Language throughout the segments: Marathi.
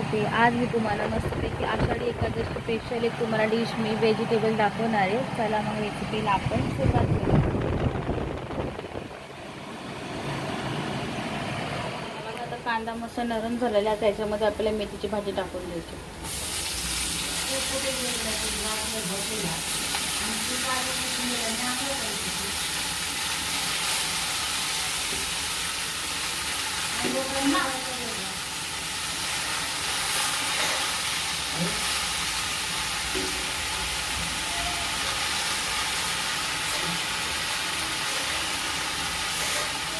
ओके आज मी तुम्हाला मस्तपैकी आषाढी एकादशी स्पेशल एक तुम्हाला डिश मी व्हेजिटेबल दाखवणार आहे. चला मग रेसिपीला आपण सुरुवात करू. बघा आता कांदा मस्त नरम झालेला आहे. त्याच्यामध्ये आपल्याला मेथीची भाजी टाकून द्यायची.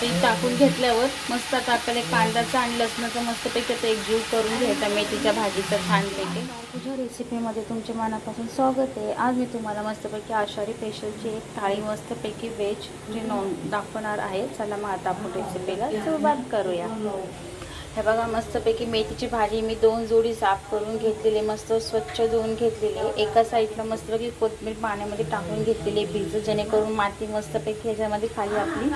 ते टाकून घेतल्यावर मस्त आता आपल्याला कांद्याचा आणि लसणाचा मस्तपैकी आता एक जीव करून घ्यायचा मेथीच्या भाजीचा छानपैकी. तुझ्या रेसिपीमध्ये तुमच्या मनापासून स्वागत आहे. आज मी तुम्हाला मस्तपैकी आषाढी स्पेशलची एक थाळी मस्तपैकी व्हेज जे नॉन दाखवणार आहे चला मग आता आपण रेसिपीला सुरुवात करूया. हे बघा मस्तपैकी मेथीची भाजी मी दोन जोडी साफ करून घेतलेली मस्त स्वच्छ धुवून घेतलेली. एका साईडला मस्तपैकी कोथिंबीर पाण्यामध्ये टाकून घेतलेली भिजत जेणेकरून माती मस्तपैकी ह्याच्यामध्ये खाली आपली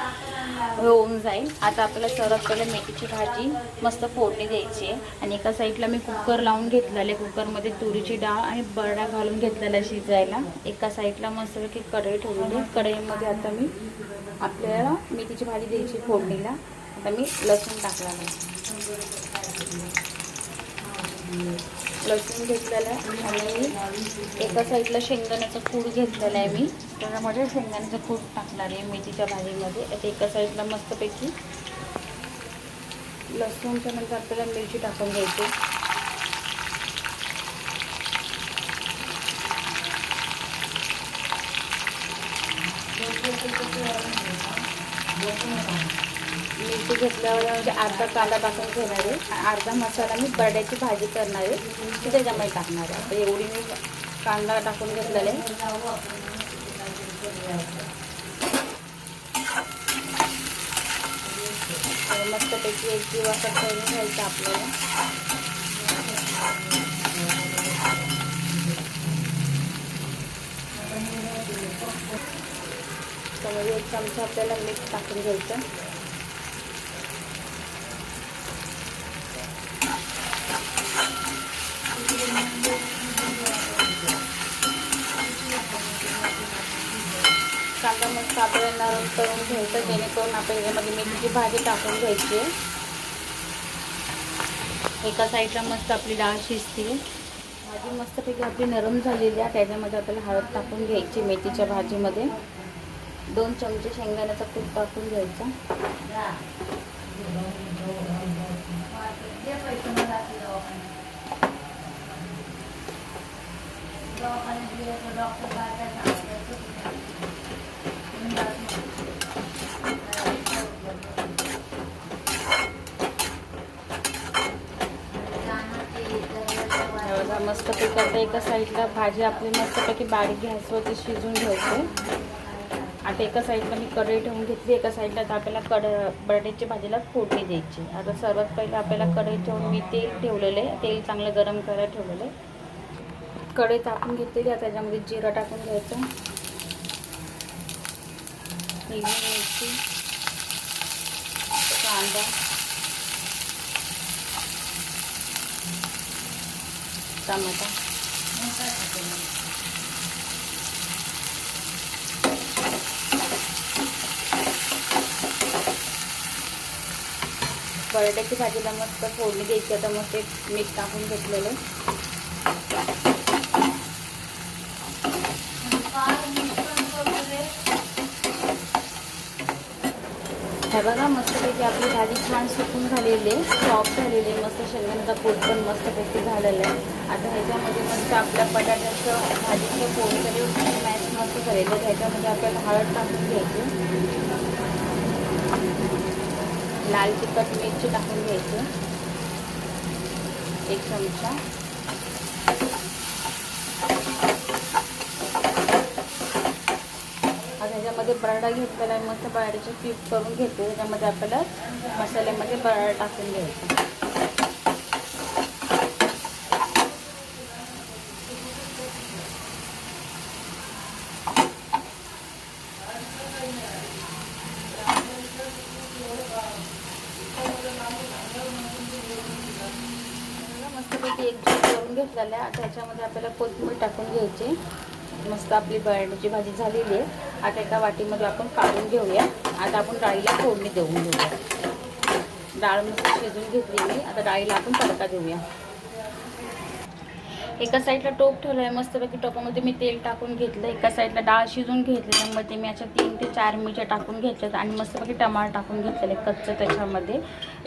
होऊन जाईल. आता आपल्याला सर्वात पहिले मेथीची भाजी मस्त फोडणी द्यायची आहे. आणि एका साईडला मी कुकर लावून घेतलेले कुकरमध्ये तुरीची डाळ आणि बरडा घालून घेतलेला शिजायला. एका साईडला मस्तपैकी कढई ठेवलेली कढईमध्ये आता मी आपल्याला मेथीची भाजी द्यायची फोडणीला. आता मी लसूण टाकला नाही लसूण घेतलेलं आहे आणि एका साईडला शेंगदाण्याचा कूड घेतलेला आहे मी. त्याच्यामध्ये शेंगदाण्याचा कूड टाकणार आहे मेथीच्या भाजीमध्ये. आता एका साईडला मस्तपैकी लसूणच्या नंतर आपल्याला मिरची टाकून घ्यायची. मिरची घेतल्यावर म्हणजे अर्धा कांदा टाकून घेणार आहे. अर्धा मसाला मी बड्याची भाजी करणार आहे. ती त्याच्यामध्ये टाकणार आहे. आता एवढी मी कांदा टाकून घेतलेला आहे. मस्तपैकी एक जीव असा करून घ्यायचा आपल्याला. त्यामध्ये एक चमचा आपल्याला मीठ टाकून घ्यायचं. कांदा नरम करून घ्यायचं जेणेकरून आपण याच्यामध्ये मेथीची भाजी टाकून घ्यायची. आहे एका साईडला मस्त आपली डाळ शिजते. भाजी मस्तपैकी आपली नरम झालेली आहे. त्याच्यामध्ये आपल्याला हळद टाकून घ्यायची मेथीच्या भाजीमध्ये. दोन चमचे शेंगदाण्याचा कूट टाकून घ्यायचा. डॉक्टर बघा मस्तपैकी आता एका साईडला भाजी आपली मस्तपैकी बारीक गॅसवरती शिजून घ्यायची. आता एका साईडला मी कढई ठेवून घेतली. एका साईडला तर आपल्याला कड बटाट्याची भाजीला फोडणी द्यायची. आता सर्वात पहिलं आपल्याला कढई ठेवून मी तेल ठेवलेलं. आहे तेल चांगलं गरम करायला ठेवलेलं. आहे कढई तापून घेतलेली. आता त्याच्यामध्ये जिरं टाकून घ्यायचं. मिरची कांदा. टमाटा बटाट्याची भाजीला मस्त फोडणी द्यायची. आता मस्त ते मीठ टाकून घेतलेलं. बघा मस्तपैकी आपली भाजी छान सुकून झालेली आहे सॉफ्ट झालेली आहे मस्त शेंगदाण्याचा पोट पण मस्तपैकी झालेलं आहे. आता ह्याच्यामध्ये मस्त आपल्या बटाट्याचं भाजीचं पोळी मॅच मस्त झालेलं आहे. ह्याच्यामध्ये आपल्याला हळद टाकून घ्यायची. लाल तिखट मिरची टाकून घ्यायची. एक चमचा. त्याच्यामध्ये बराडा घेतलेला आहे मस्त बराड्याचे पीठ करून घेते. त्याच्यामध्ये आपल्याला मसाल्यामध्ये बराडा टाकून घ्यायचा. मस्तपैकी एक करून घेतलेला आहे. आता ह्याच्यामध्ये आपल्याला कोथिंबीर टाकून घ्यायची. मस्त आपली बटाट्याची भाजी झालेली आहे. आता एका वाटीमध्ये आपण काढून घेऊया. आता आपण डाळीला फोडणी देऊन घेऊया. डाळ मस्त शिजून घेतली मी आता डाळीला आपण तडका देऊया. एका साईडला टोप ठेवलं आहे मस्तपैकी टोपामध्ये मी तेल टाकून घेतलं. एका साईडला डाळ शिजून घेतली त्यामध्ये मी अशा तीन ते चार मिरच्या टाकून घेतल्यात आणि मस्तपैकी टमाटर टाकून घेतलेले कच्चं त्याच्यामध्ये.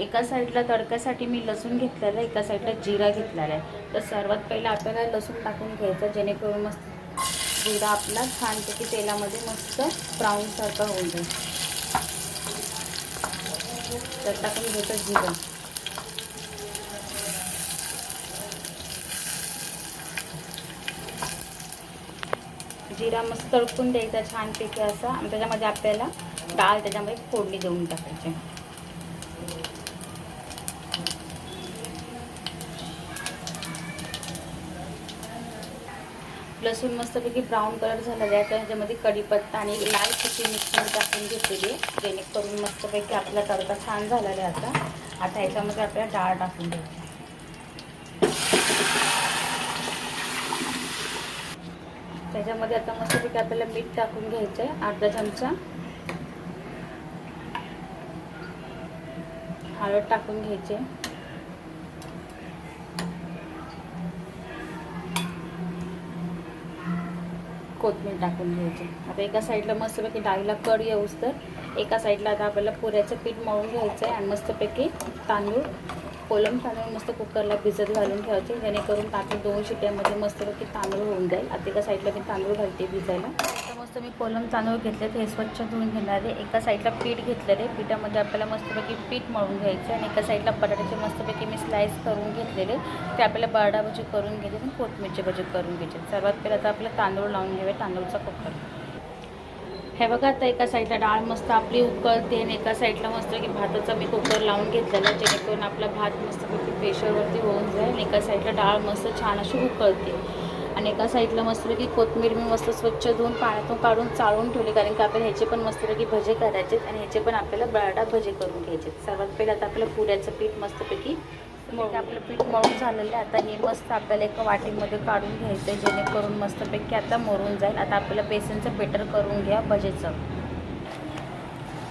एका साईडला तडक्यासाठी मी लसूण घेतलेलं आहे एका साईडला जिरा घेतलेला आहे. तर सर्वात पहिलं आपल्याला लसूण टाकून घ्यायचं जेणेकरून मस्त जिरा आपला छानपैकी तेलामध्ये मस्त ब्राऊनसारखा होऊन जाईल. तर टाकून घ्यायचं जिरा. जिरा मस्त तळकून द्यायचा छानपैकी असा. आणि त्याच्यामध्ये आपल्याला डाळ त्याच्यामध्ये फोडणी देऊन टाकायची. लसूण मस्तपैकी ब्राऊन कलर झालेला आहे. तर ह्याच्यामध्ये कढीपत्ता आणि लाल सुकी मिक्समध्ये टाकून घेतलेली आहे. जेणेकरून मस्तपैकी आपला तडका छान झालेला आहे आता. आता ह्याच्यामध्ये आपल्याला डाळ टाकून द्यायची त्याच्यामध्ये आता मस्तपैकी आपल्याला मीठ टाकून घ्यायचं आहे. अर्धा चमचा. हळद टाकून घ्यायचे कोथमीर टाकून घ्यायची. आता एका साईडला मस्तपैकी डाळीला कड येऊस तर एका साईडला आता आपल्याला पुऱ्याचं पीठ मळून घ्यायचं आहे आणि मस्तपैकी तांदूळ कोलम तांदूळ मस्त कुकरला भिजत घालून ठेवायचे. जेणेकरून तांदूळ दोन शिट्यामध्ये मस्तपैकी तांदूळ होऊन जाईल. आता एका साईडला मी तांदूळ घालते भिजायला. मस्त मी कोलम तांदूळ घेतले ते स्वच्छ धुवून घेणार आहे. एका साईडला पीठ घेतलेलं आहे. पिठामध्ये आपल्याला मस्तपैकी पीठ मळून घ्यायचं आणि एका साईडला बटाट्याचे मस्तपैकी मी स्लाईस करून घेतलेले ते आपल्याला बरडा भजी करून घ्यायचे आणि कोथमीरचे भजी करून घ्यायचे सर्वात पहिला आता आपल्याला तांदूळ लावून घ्यावे तांदूळचा कुकर हे बघा आता एका साईडला डाळ मस्त आपली उकळते आणि एका साईडला मस्त की भाताचा मी कुकर लावून घेतलेला जेणेकरून आपला भात मस्तपैकी प्रेशरवरती होऊन जाईल आणि एका साईडला डाळ मस्त छान अशी उकळते. आणि एका साईडला मस्तपैकी कोथिंबीर मी मस्त स्वच्छ धुवून पाण्यातून काढून चाळून ठेवली कारण की आपल्याला ह्याचे पण मस्तपैकी भजे करायचे आणि ह्याचे पण आपल्याला बळाटा भजे करून घ्यायचे सर्वात पहिले आता आपल्याला पुऱ्याचं पीठ मस्तपैकी मग आपलं पीठ मळून झालेलं आहे. आता हे मस्त आपल्याला एका वाटीमध्ये काढून घ्यायचं आहे जेणेकरून मस्तपैकी आता मरून जाईल. आता आपल्याला बेसनचं बेटर करून घ्या भजेचं.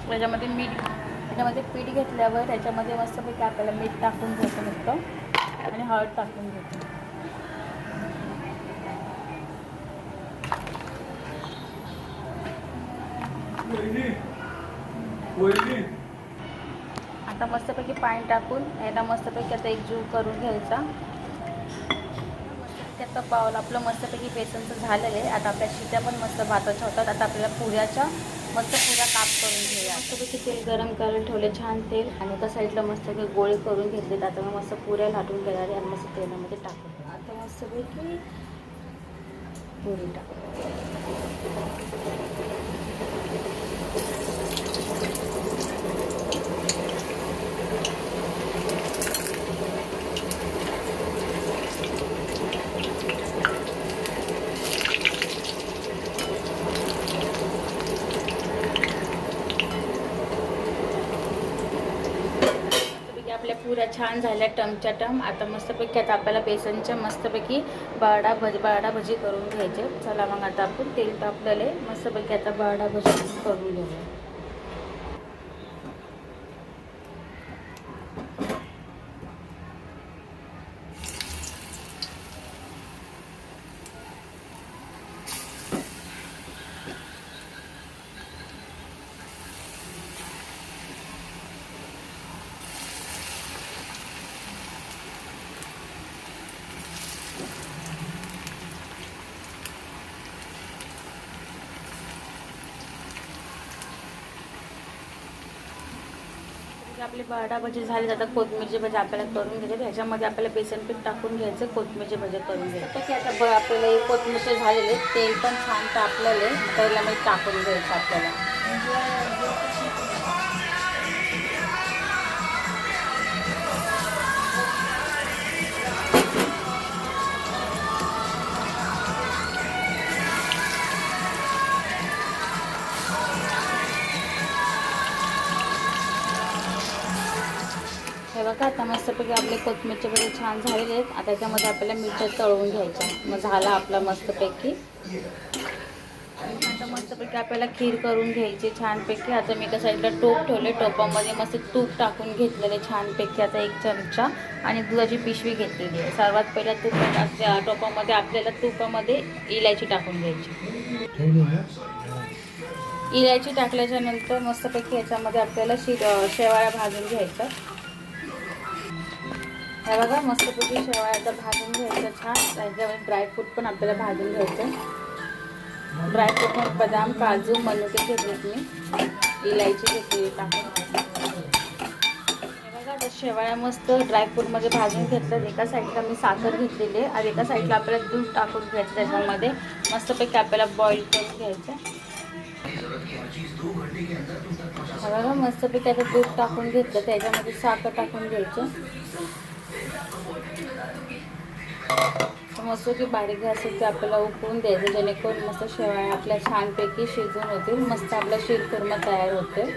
त्याच्यामध्ये मीठ त्याच्यामध्ये पीठ घेतल्यावर त्याच्यामध्ये मस्तपैकी आपल्याला मीठ टाकून घ्यायचं नुसतं आणि हळद टाकून घ्यायचं. आता मस्तपैकी पाणी टाकून याला मस्तपैकी आता एक जीव करून घ्यायचा. मस्तपैकी आता पावलं आपलं मस्तपैकी बेसनचं झालेलं आहे. आता आपल्या शिट्या पण मस्त भाताच्या होतात. आता आपल्याला पुऱ्याच्या मस्त पुऱ्या काप करून घेऊया मस्तपैकी तेल गरम करायला ठेवले छान तेल. आणि एका साईडला मस्तपैकी गोळे करून घेतलेत. आता मग मस्त पुऱ्या लाटून घेणार आहे आणि मस्त तेलामध्ये टाकून. आता मस्तपैकी पुरी टाकू मस्तपैकी आपल्या पुऱ्या छान झाल्या टमच्या टम. आता मस्तपैकी आता आपल्याला बेसनच्या मस्तपैकी बाडा भजी बरडा भजी करून घ्यायचे. चला मग आता आपण तेल तापलेलं आहे मस्तपैकी आता बरडा भजी करून घेऊया. आपले बारा भजी झाले आता कोथमीरचे भजे आपल्याला करून घ्यायचे. ह्याच्यामध्ये आपल्याला बेसन पीठ टाकून घ्यायचं कोथिंबीरचे भजे करून घ्यायचं. तसे आता ब आपल्याला कोथमीरचे झालेले तेल पण छान तापलेले त्याला मी टाकून घ्यायचं आपल्याला. बघा आता मस्तपैकी आपले कोथमीरचे वडे छान झालेले आहेत. आता त्याच्यामध्ये आपल्याला मिरच्या तळवून घ्यायच्या मग झाला आपला मस्तपैकी. आता मस्तपैकी आपल्याला खीर करून घ्यायची छानपैकी. आता मी एका साईडला टोप ठेवले. टोपामध्ये मस्त तूप टाकून घेतलेले छानपैकी. आता एक चमचा. आणि दुधाची पिशवी घेतलेली आहे. सर्वात पहिला तूप त्या टोपामध्ये आपल्याला तुपामध्ये इलायची टाकून घ्यायची. इलायची टाकल्याच्या नंतर मस्तपैकी याच्यामध्ये आपल्याला शि शेवाळ्या भाजून घ्यायचं हे बघा मस्तपैकी शेवाळ्या आता भाजून घ्यायचं छान. त्याच्यामध्ये ड्रायफ्रूट पण आपल्याला भाजून घ्यायचं. ड्रायफ्रूटमध्ये बदाम काजू मनुके घेतलेत मी. इलायची घेतली टाकून. हे बघा आता शेवाळ्या मस्त ड्रायफ्रूटमध्ये भाजून घेतलं एका साईडला मी साखर घेतलेली आहे आणि एका साईडला आपल्याला दूध टाकून घ्यायचं त्याच्यामध्ये. मस्तपैकी आपल्याला बॉईल करून घ्यायचं बघा मस्तपैकी आता दूध टाकून घेतलं. त्याच्यामध्ये साखर टाकून घ्यायचं. मस्त जे बारीक असेल ते आपल्याला उकळून द्यायचं जेणेकरून मस्त शेवाळ्या आपल्या छानपैकी शिजून होतील. मस्त आपला शिरखुर्मा तयार होते. हे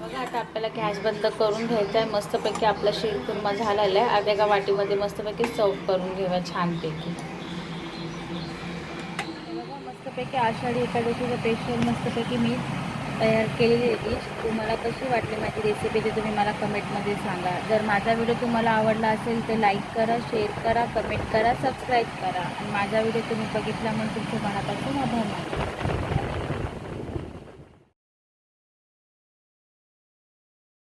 बघा आता आपल्याला गॅस बंद करून घ्यायचा आहे. मस्तपैकी आपला शिरखुर्मा झालेला आहे आता एका वाटीमध्ये मस्तपैकी चव करून घेऊया छानपैकी. बघा मस्तपैकी आषाढी एकादशीचं पेशल मस्तपैकी मी तयार केलेली डिश तुम्हाला कशी वाटली माझी रेसिपी ते तुम्ही मला कमेंटमध्ये सांगा. जर माझा व्हिडिओ तुम्हाला आवडला असेल तर लाईक करा शेअर करा कमेंट करा सबस्क्राईब करा. आणि माझा व्हिडिओ तुम्ही बघितला म्हणून तुमच्या मनापासून आभार मानते.